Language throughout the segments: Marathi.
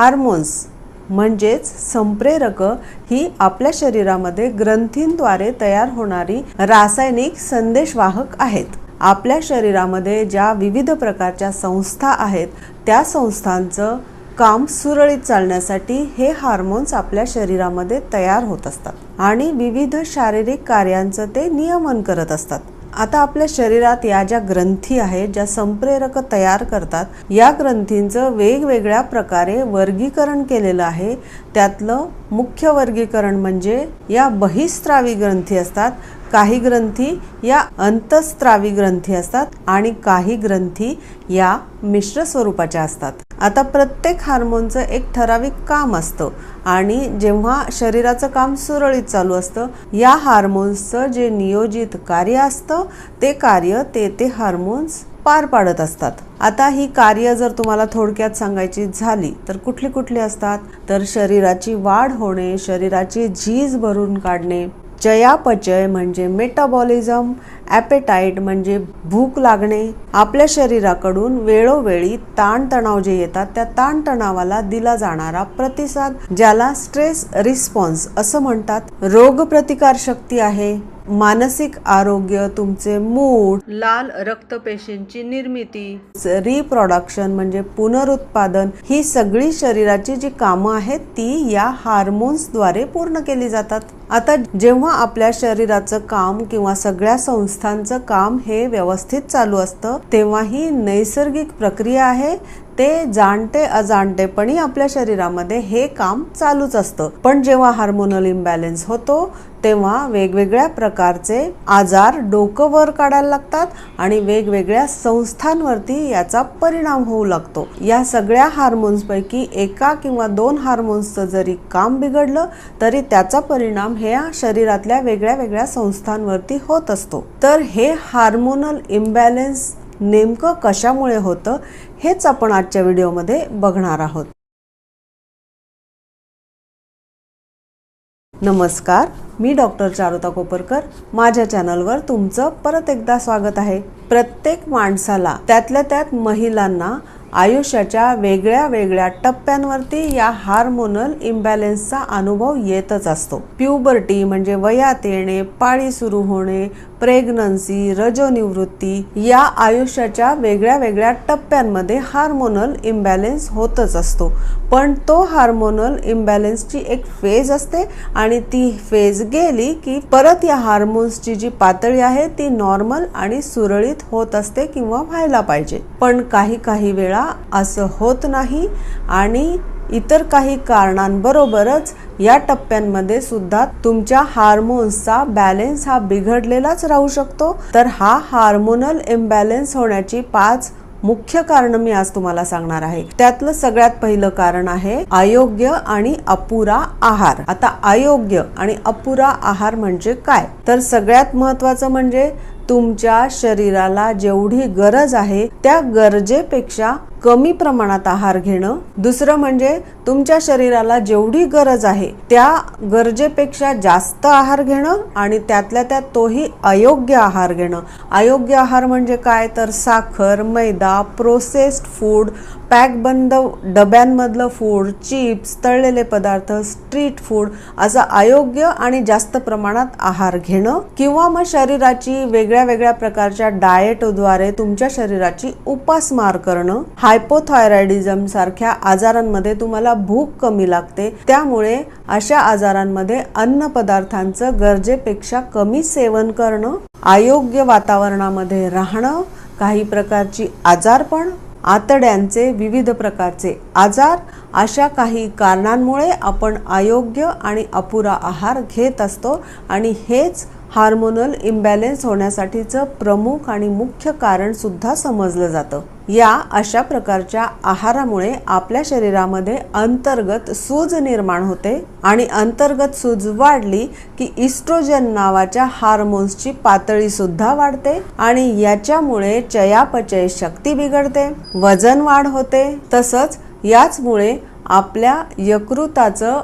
हार्मोन्स म्हणजेच संप्रेरक ही आपल्या शरीरामध्ये ग्रंथींद्वारे तयार होणारी रासायनिक संदेशवाहक आहेत. आपल्या शरीरामध्ये ज्या विविध प्रकारच्या संस्था आहेत त्या संस्थांचं काम सुरळीत चालण्यासाठी हे हार्मोन्स आपल्या शरीरामध्ये तयार होत असतात आणि विविध शारीरिक कार्यांचं ते नियमन करत असतात. आता आपल्या शरीरात या ज्या ग्रंथी आहेत ज्या संप्रेरक तयार करतात या ग्रंथींचं वेगवेगळ्या प्रकारे वर्गीकरण केलेलं आहे. त्यातलं मुख्य वर्गीकरण म्हणजे या बहिस्त्रावी ग्रंथी असतात काही ग्रंथी या अंतस्त्रावी ग्रंथी असतात आणि काही ग्रंथी या मिश्र स्वरूपाच्या असतात. आता प्रत्येक हार्मोनचं एक ठराविक काम असतं. आणि जेव्हा शरीराचं काम सुरळीत चालू असतं या हार्मोन्सचं जे नियोजित कार्य असतं ते कार्य ते ते हार्मोन्स पार पाडत असतात. आता ही कार्य जर तुम्हाला थोडक्यात सांगायची झाली तर कुठली कुठली असतात? तर शरीराची वाढ होणे शरीराची झीज भरून काढणे. चयापचय म्हणजे मेटाबॉलिझम ॲपेटाईट म्हणजे भूक लागणे आपल्या शरीराकडून वेळोवेळी ताणतणाव जे येतात त्या ताणतणावाला दिला जाणारा प्रतिसाद ज्याला स्ट्रेस रिस्पॉन्स असं म्हणतात. रोगप्रतिकारशक्ती आहे. मानसिक आरोग्य तुमचे मूड लाल रक्तपेशींची निर्मिती. रिप्रोडक्शन म्हणजे पुनरुत्पादन ही सगळी शरीराची जी कामं आहेत ती या हार्मोन्सद्वारे पूर्ण केली जातात. आता जेव्हा आपल्या शरीराचं काम किंवा सगळ्या संस्थांचं काम हे व्यवस्थित चालू असतं तेव्हा ही नैसर्गिक प्रक्रिया आहे. ते जाणते अजाणतेपणी आपल्या शरीरामध्ये हे काम चालूच असतं. पण जेव्हा हार्मोनल इम्बॅलन्स होतो तेव्हा वेगवेगळ्या प्रकारचे आजार डोकं वर काढायला लागतात आणि वेगवेगळ्या संस्थांवरती याचा परिणाम होऊ लागतो. या सगळ्या हार्मोन्सपैकी एका किंवा दोन हार्मोन्सचं जरी काम बिघडलं तरी त्याचा परिणाम हे शरीरातल्या वेगळ्या वेगळ्या संस्थांवरती होत असतो. तर हे हार्मोनल इम्बॅलन्स नेमकं कशामुळे होतं? हेच आपण आजच्या व्हिडिओमध्ये बघणार आहोत. नमस्कार मी डॉक्टर चारुता कोपरकर. माझ्या चॅनलवर तुमचं परत एकदा स्वागत आहे. प्रत्येक माणसाला त्यातल्या त्यात महिलांना आयुष्याच्या वेगळ्या वेगळ्या टप्प्यांवरती या हार्मोनल इम्बॅलन्सचा अनुभव येतच असतो. प्युबर्टी म्हणजे वयात येणे पाळी सुरू होणे प्रेग्नन्सी रजोनिवृत्ती या आयुष्याच्या वेगळ्या वेगळ्या टप्प्यांमध्ये हार्मोनल इम्बॅलन्स होतच असतो. पण तो हार्मोनल इम्बॅलन्सची एक फेज असते आणि ती फेज गेली की परत या हार्मोन्सची जी पातळी आहे ती नॉर्मल आणि सुरळीत होत असते किंवा व्हायला पाहिजे. पण काही काही वेळा असं होत नाही आणि इतर काही कारणांबरोबरच या टप्प्यांमध्ये सुद्धा तुमच्या हार्मोन्सचा बॅलेन्स हा बिघडलेलाच राहू शकतो. तर हा हार्मोनल इम्बॅलेन्स होण्याची पाच मुख्य कारण मी आज तुम्हाला सांगणार आहे. त्यातलं सगळ्यात पहिलं कारण आहे अयोग्य आणि अपुरा आहार. आता अयोग्य आणि अपुरा आहार म्हणजे काय? तर सगळ्यात महत्वाचं म्हणजे तुमच्या शरीराला जेवढी गरज आहे त्या गरजेपेक्षा कमी प्रमाणात आहार घेणं. दुसरं म्हणजे तुमच्या शरीराला जेवढी गरज आहे त्या गरजेपेक्षा जास्त आहार घेणं आणि त्यातल्या त्यात तोही अयोग्य आहार घेणं. अयोग्य आहार म्हणजे काय? तर साखर मैदा प्रोसेस्ड फूड पॅकबंद डब्यांमधलं फूड चिप्स तळलेले पदार्थ स्ट्रीट फूड असं अयोग्य आणि जास्त प्रमाणात आहार घेणं किंवा मग शरीराची वेगळ्या वेगळ्या प्रकारच्या डाएटद्वारे तुमच्या शरीराची उपासमार करणं. हायपोथायरॉइडिझम सारख्या आजारांमध्ये तुम्हाला भूक कमी लागते. त्यामुळे अशा आजारांमध्ये अन्न पदार्थांचं गरजेपेक्षा कमी सेवन करणं अयोग्य वातावरणामध्ये राहणं काही प्रकारची आजारपण आतड्यांचे विविध प्रकारचे आजार अशा काही कारणांमुळे आपण अयोग्य आणि अपुरा आहार घेत असतो. आणि हेच हार्मोनल इम्बॅलेन्स होण्यासाठीचं प्रमुख आणि मुख्य कारण सुद्धा समजलं जातं. या अशा प्रकारच्या आहारामुळे आपल्या शरीरामध्ये अंतर्गत सूज निर्माण होते आणि अंतर्गत सूज वाढली की इस्ट्रोजन नावाच्या हार्मोन्सची पातळी सुद्धा वाढते आणि याच्यामुळे चयापचय शक्ती बिघडते वजन वाढ होते. तसंच याचमुळे आपल्या यकृताचं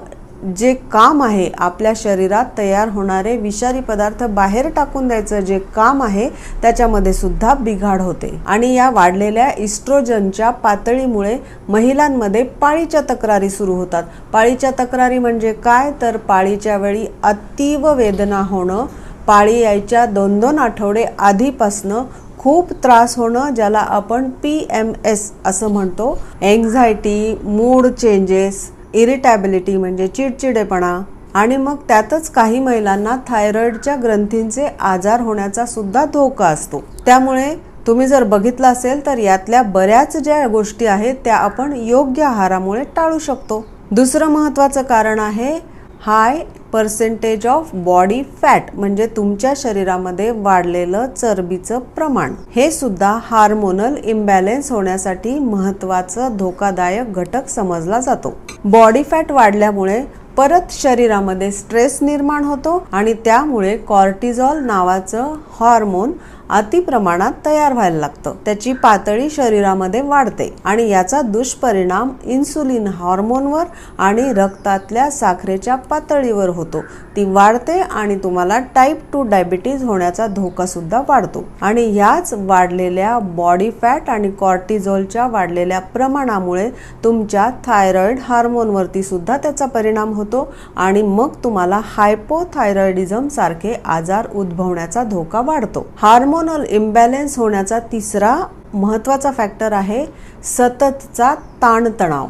जे काम आहे आपल्या शरीरात तयार होणारे विषारी पदार्थ बाहेर टाकून द्यायचं जे काम आहे त्याच्यामध्ये सुद्धा बिघाड होते. आणि या वाढलेल्या इस्ट्रोजनच्या पातळीमुळे महिलांमध्ये पाळीच्या तक्रारी सुरू होतात. पाळीच्या तक्रारी म्हणजे काय? तर पाळीच्या वेळी अतीव वेदना होणं पाळी यायच्या दोन दोन आठवडे आधीपासनं खूप त्रास होणं ज्याला आपण पी एम एस असं म्हणतो. एन्झायटी मूड चेंजेस इरिटॅबिलिटी म्हणजे चिडचिडेपणा आणि मग त्यातच काही महिलांना थायरॉइडच्या ग्रंथींचे आजार होण्याचा सुद्धा धोका असतो. त्यामुळे तुम्ही जर बघितलं असेल तर यातल्या बऱ्याच ज्या गोष्टी आहेत त्या आपण योग्य आहारामुळे टाळू शकतो. दुसरं महत्त्वाचं कारण आहे high percentage of body fat म्हणजे तुमच्या शरीरामध्ये वाढलेलं चरबीचं प्रमाण. हे सुद्धा हार्मोनल इम्बॅलेन्स होण्यासाठी महत्वाचं धोकादायक घटक समजला जातो. बॉडी फॅट वाढल्यामुळे परत शरीरामध्ये स्ट्रेस निर्माण होतो आणि त्यामुळे कॉर्टिझॉल नावाचं हॉर्मोन अतिप्रमाणात तयार व्हायला लागतं. त्याची पातळी शरीरामध्ये वाढते आणि याचा दुष्परिणाम इन्सुलिन हॉर्मोनवर आणि रक्तातल्या साखरेच्या पातळीवर होतो. ती वाढते आणि तुम्हाला टाईप टू डायबिटीज होण्याचा धोका सुद्धा वाढतो. आणि ह्याच वाढलेल्या बॉडी फॅट आणि कॉर्टिझॉलच्या वाढलेल्या प्रमाणामुळे तुमच्या थायरॉइड हार्मोनवरती सुद्धा त्याचा परिणाम होतो आणि मग तुम्हाला हायपोथायरॉइडिझम सारखे आजार उद्भवण्याचा धोका वाढतो. हार्मोनल इम्बॅलेन्स होण्याचा तिसरा महत्त्वाचा फॅक्टर आहे सततचा ताणतणाव.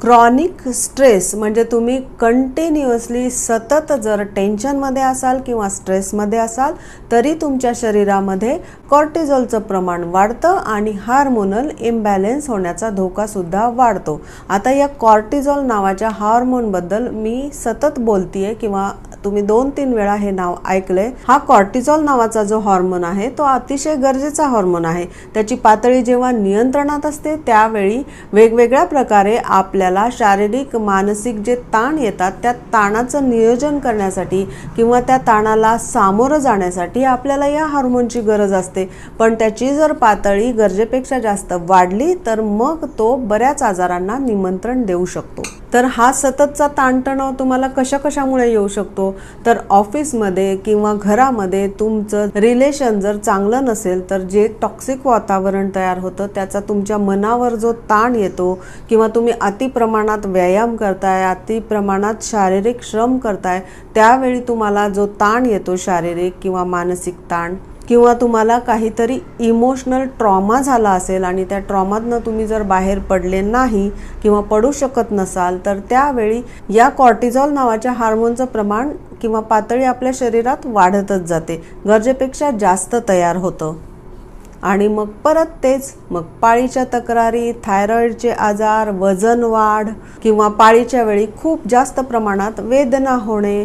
क्रॉनिक स्ट्रेस म्हणजे तुम्ही कंटिन्युअसली सतत जर टेन्शनमध्ये असाल किंवा स्ट्रेसमध्ये असाल तरी तुमच्या शरीरामध्ये कॉर्टिझॉलचं प्रमाण वाढतं आणि हार्मोनल इम्बॅलेन्स होण्याचा धोकासुद्धा वाढतो. आता या कॉर्टिझॉल नावाच्या हार्मोनबद्दल मी सतत बोलतीये किंवा तुम्ही दोन तीन वेळा हे नाव ऐकलंय. हा कॉर्टिझॉल नावाचा जो हॉर्मोन आहे तो अतिशय गरजेचा हॉर्मोन आहे. त्याची पातळी जेव्हा नियंत्रणात असते त्यावेळी वेगवेगळ्या प्रकारे आपल्याला शारीरिक मानसिक जे ताण येतात त्या ताणाचं नियोजन करण्यासाठी किंवा त्या ताणाला सामोरं जाण्यासाठी आपल्याला या हार्मोनची गरज असते. पण त्याची जर पातळी गरजेपेक्षा जास्त वाढली तर मग तो बऱ्याच आजारांना निमंत्रण देऊ शकतो. तर हा सततचा ताणतणाव तुम्हाला कशा कशामुळे येऊ शकतो? तर ऑफिसमध्ये किंवा घरामध्ये तुमचं रिलेशन जर चांगलं नसेल तर जे टॉक्सिक वातावरण तयार होतं त्याचा तुमच्या मनावर जो ताण येतो किंवा तुम्ही अतिप्रमाणात व्यायाम करताय अतिप्रमाणात शारीरिक श्रम करताय त्यावेळी तुम्हाला जो ताण येतो शारीरिक किंवा मानसिक ताण किंवा तुम्हाला काहीतरी इमोशनल ट्रॉमा झाला असेल आणि त्या ट्रॉमातनं तुम्ही जर बाहेर पडले नाही किंवा पडू शकत नसाल तर त्यावेळी या कॉर्टिझॉल नावाच्या हार्मोनचं प्रमाण किंवा पातळी आपल्या शरीरात वाढतच जाते. गरजेपेक्षा जास्त तयार होतं. आणि मग परत तेच मग पाळीच्या तक्रारी थायरॉईडचे आजार वजन वाढ किंवा पाळीच्या वेळी खूप जास्त प्रमाणात वेदना होणे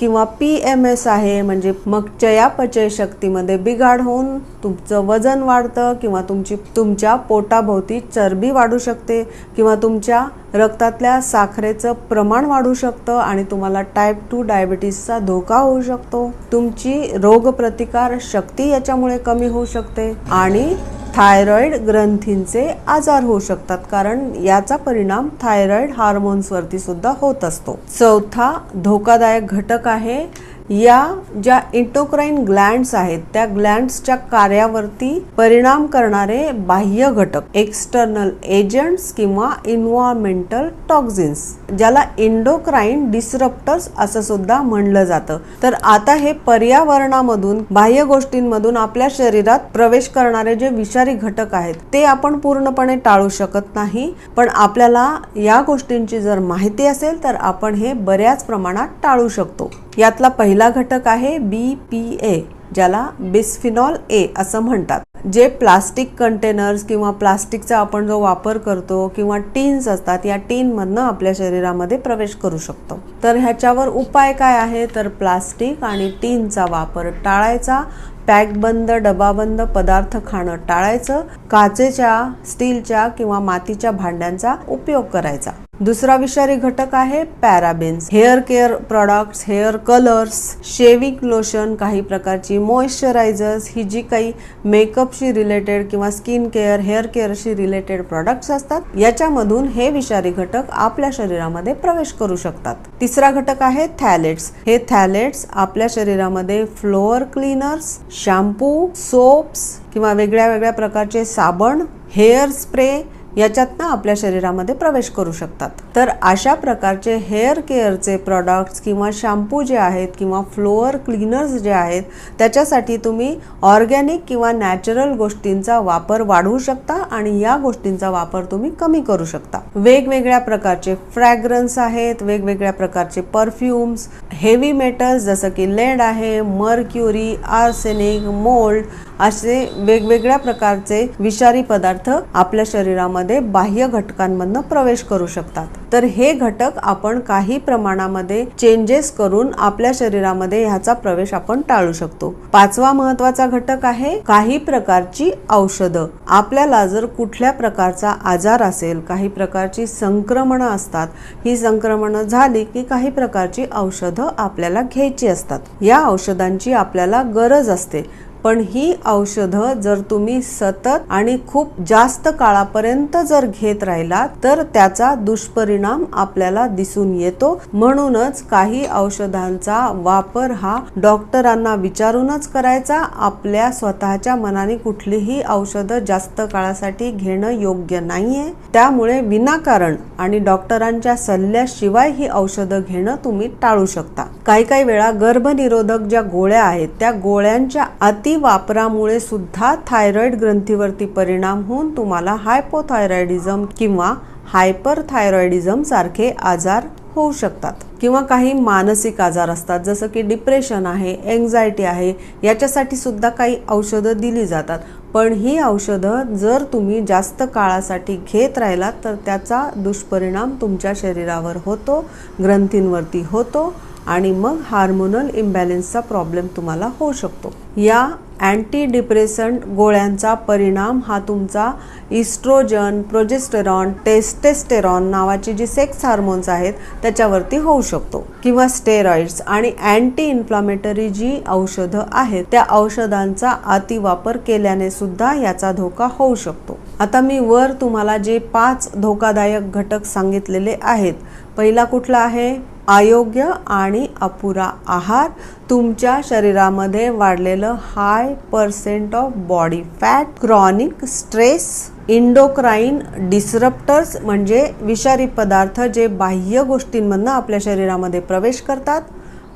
किंवा पी एम एस आहे म्हणजे मग चयापचय शक्तीमध्ये बिघाड होऊन तुमचं वजन वाढतं किंवा तुमची तुमच्या पोटाभोवती चरबी वाढू शकते किंवा तुमच्या रक्तातल्या साखरेचं प्रमाण वाढू शकतं आणि तुम्हाला टाईप टू डायबिटीसचा धोका होऊ शकतो. तुमची रोगप्रतिकार शक्ती याच्यामुळे कमी होऊ शकते आणि थायरॉइड ग्रंथींचे आजार होऊ शकतात कारण याचा परिणाम थायरॉइड हार्मोन्सवरती सुद्धा होत असतो. चौथा धोकादायक घटक आहे या ज्या इंटोक्राईन ग्लँड्स आहेत त्या ग्लँड्सच्या कार्यावरती परिणाम करणारे बाह्य घटक एक्सटर्नल एजंट्स किंवा इन्व्हायरमेंटल टॉक्झिन्स ज्याला इंडोक्राईन डिसरप्टर्स असं सुद्धा म्हणलं जातं. तर आता हे पर्यावरणामधून बाह्य गोष्टींमधून आपल्या शरीरात प्रवेश करणारे जे विषारी घटक आहेत ते आपण पूर्णपणे टाळू शकत नाही. पण आपल्याला या गोष्टींची जर माहिती असेल तर आपण हे बऱ्याच प्रमाणात टाळू शकतो. यातला पहिला घटक आहे बी पी ए ज्याला बिस्फिनॉल ए असं म्हणतात. जे प्लास्टिक कंटेनर्स किंवा प्लास्टिकचा आपण जो वापर करतो किंवा टीन्स असतात या टीनमधनं आपल्या शरीरामध्ये प्रवेश करू शकतो. तर ह्याच्यावर उपाय काय आहे? तर प्लास्टिक आणि टीनचा वापर टाळायचा पॅकबंद डबाबंद पदार्थ खाणं टाळायचं काचेच्या स्टीलच्या किंवा मातीच्या भांड्यांचा उपयोग करायचा. दुसरा विषारी घटक आहे parabens hair care products hair colours shaving lotion काही प्रकारची मॉइश्चरायझर्स ही जी काही मेकअपशी रिलेटेड किंवा स्किन केअर हेअर केअरशी रिलेटेड प्रॉडक्ट्स असतात याच्यामधून हे विषारी घटक आपल्या शरीरामध्ये प्रवेश करू शकतात. तिसरा घटक आहे थॅलेट्स हे थॅलेट्स आपल्या शरीरामध्ये फ्लोअर क्लीनर्स शॅम्पू सोप्स किंवा वेगळ्या वेगळ्या प्रकारचे साबण हेअर स्प्रे याच्यातनं आपल्या शरीरामध्ये प्रवेश करू शकतात. तर अशा प्रकारचे हेअर केअरचे प्रॉडक्ट्स किंवा शॅम्पू जे आहेत किंवा फ्लोअर क्लीनर्स जे आहेत त्याच्यासाठी तुम्ही ऑर्गॅनिक किंवा नॅचरल गोष्टींचा वापर वाढवू शकता आणि या गोष्टींचा वापर तुम्ही कमी करू शकता. वेगवेगळ्या प्रकारचे फ्रॅग्रन्स आहेत वेगवेगळ्या प्रकारचे परफ्युम्स हेवी मेटल्स जसं की लेड आहे मर्क्युरी आर्सेनिक मोल्ड असे वेगवेगळ्या प्रकारचे विषारी पदार्थ आपल्या शरीरामध्ये बाह्य घटकांमधनं प्रवेश करू शकतात. तर हे घटक आपण काही प्रमाणामध्ये चेंजेस करून आपल्या शरीरामध्ये ह्याचा प्रवेश आपण टाळू शकतो. पाचवा महत्त्वाचा घटक आहे काही प्रकारची औषधं. आपल्याला जर कुठल्या प्रकारचा आजार असेल काही प्रकारची संक्रमणं असतात ही संक्रमणं झाली की काही प्रकारची औषधं आपल्याला घ्यायची असतात. या औषधांची आपल्याला गरज असते. पण ही औषधं जर तुम्ही सतत आणि खूप जास्त काळापर्यंत जर घेत राहिलात तर त्याचा दुष्परिणाम आपल्याला दिसून येतो. म्हणूनच काही औषधांचा वापर हा डॉक्टरांना विचारूनच करायचा. आपल्या स्वतःच्या मनाने कुठलीही औषधं जास्त काळासाठी घेणं योग्य नाहीये. त्यामुळे विनाकारण आणि डॉक्टरांच्या सल्ल्याशिवाय ही औषधं घेणं तुम्ही टाळू शकता. काही काही वेळा गर्भनिरोधक ज्या गोळ्या आहेत त्या गोळ्यांच्या अति वापरामुळे सुद्धा थायरॉईड ग्रंथीवरती परिणाम होऊन तुम्हाला हायपोथायरॉइडिझम किंवा हायपरथायरॉइडिझम सारखे आजार होऊ शकतात किंवा काही मानसिक आजार असतात जसं की डिप्रेशन आहे एन्झायटी आहे याच्यासाठी सुद्धा काही औषधं दिली जातात. पण ही औषधं जर तुम्ही जास्त काळासाठी घेत राहिलात तर त्याचा दुष्परिणाम तुमच्या शरीरावर होतो ग्रंथींवरती होतो. आणि मग हार्मोनल इम्बॅलेन्सचा प्रॉब्लेम तुम्हाला होऊ शकतो. या अँटी डिप्रेसंट गोळ्यांचा परिणाम हा तुमचा इस्ट्रोजन प्रोजेस्टेरॉन टेस्टेस्टेरॉन नावाची जी सेक्स हार्मोन्स आहेत त्याच्यावरती होऊ शकतो. किंवा स्टेरॉइड्स आणि अँटी इन्फ्लामेटरी जी औषधं आहेत त्या औषधांचा अतिवापर केल्याने सुद्धा याचा धोका होऊ शकतो. आता मी वर तुम्हाला जे पाच धोकादायक घटक सांगितलेले आहेत. पहिला कुठला आहे? अयोग्य आणि अपुरा आहार तुमच्या शरीरामध्ये वाढलेलं high percent of body fat chronic stress endocrine disruptors म्हणजे विषारी पदार्थ जे बाह्य गोष्टींमधनं आपल्या शरीरामध्ये प्रवेश करतात.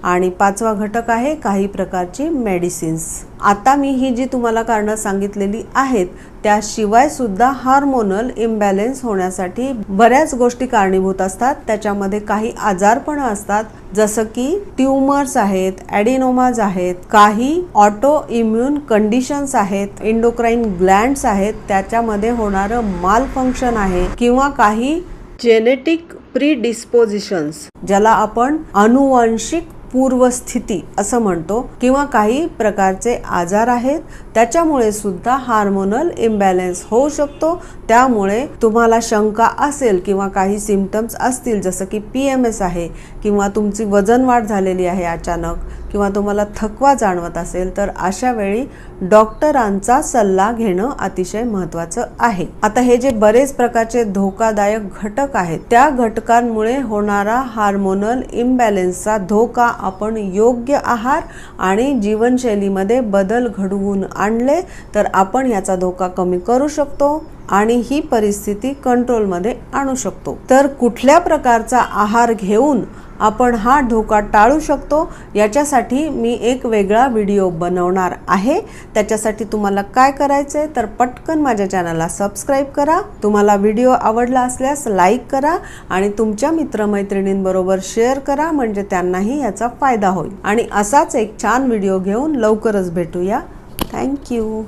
आणि पाचवा घटक आहे काही प्रकारची मेडिसिन्स आता मी ही जी तुम्हाला कारणं सांगितलेली आहेत त्याशिवाय सुद्धा हार्मोनल इम्बॅलेन्स होण्यासाठी बऱ्याच गोष्टी कारणीभूत असतात. त्याच्यामध्ये काही आजारपणं असतात जसं की ट्युमर्स आहेत ॲडिनोमाज आहेत काही ऑटो इम्युन कंडिशन्स आहेत इंडोक्राईन ग्लँड्स आहेत त्याच्यामध्ये होणारं माल फंक्शन आहे किंवा काही जेनेटिक प्रीडिस्पोजिशन्स ज्याला आपण अनुवांशिक पूर्वस्थिती असं म्हणतो किंवा काही प्रकारचे आजार आहेत त्याच्यामुळे सुद्धा हार्मोनल इम्बॅलेन्स होऊ शकतो. त्यामुळे तुम्हाला शंका असेल किंवा काही सिमटम्स असतील जसं की पी एम एस आहे किंवा तुमची वजन वाढ झालेली आहे अचानक किंवा तुम्हाला थकवा जाणवत असेल तर अशा वेळी डॉक्टरांचा सल्ला घेणं अतिशय महत्त्वाचं आहे. आता हे जे बरेच प्रकारचे धोकादायक घटक आहेत त्या घटकांमुळे होणारा हार्मोनल इम्बॅलेन्सचा धोका आपण योग्य आहार आणि जीवनशैलीमध्ये बदल घडवून आणले तर आपण याचा धोका कमी करू शकतो आणि ही परिस्थिती कंट्रोलमध्ये आणू शकतो. तर कुठल्या प्रकारचा आहार घेऊन आपण हा धोका टाळू शकतो. याच्यासाठी मी एक वेगळा व्हिडिओ बनवणार आहे. त्याच्यासाठी तुम्हाला काय करायचं आहे तर पटकन माझ्या चॅनलला सबस्क्राईब करा. तुम्हाला व्हिडिओ आवडला असल्यास लाईक करा आणि तुमच्या मित्रमैत्रिणींबरोबर शेअर करा म्हणजे त्यांनाही याचा फायदा होईल. आणि असाच एक छान व्हिडिओ घेऊन लवकरच भेटूया. थँक्यू.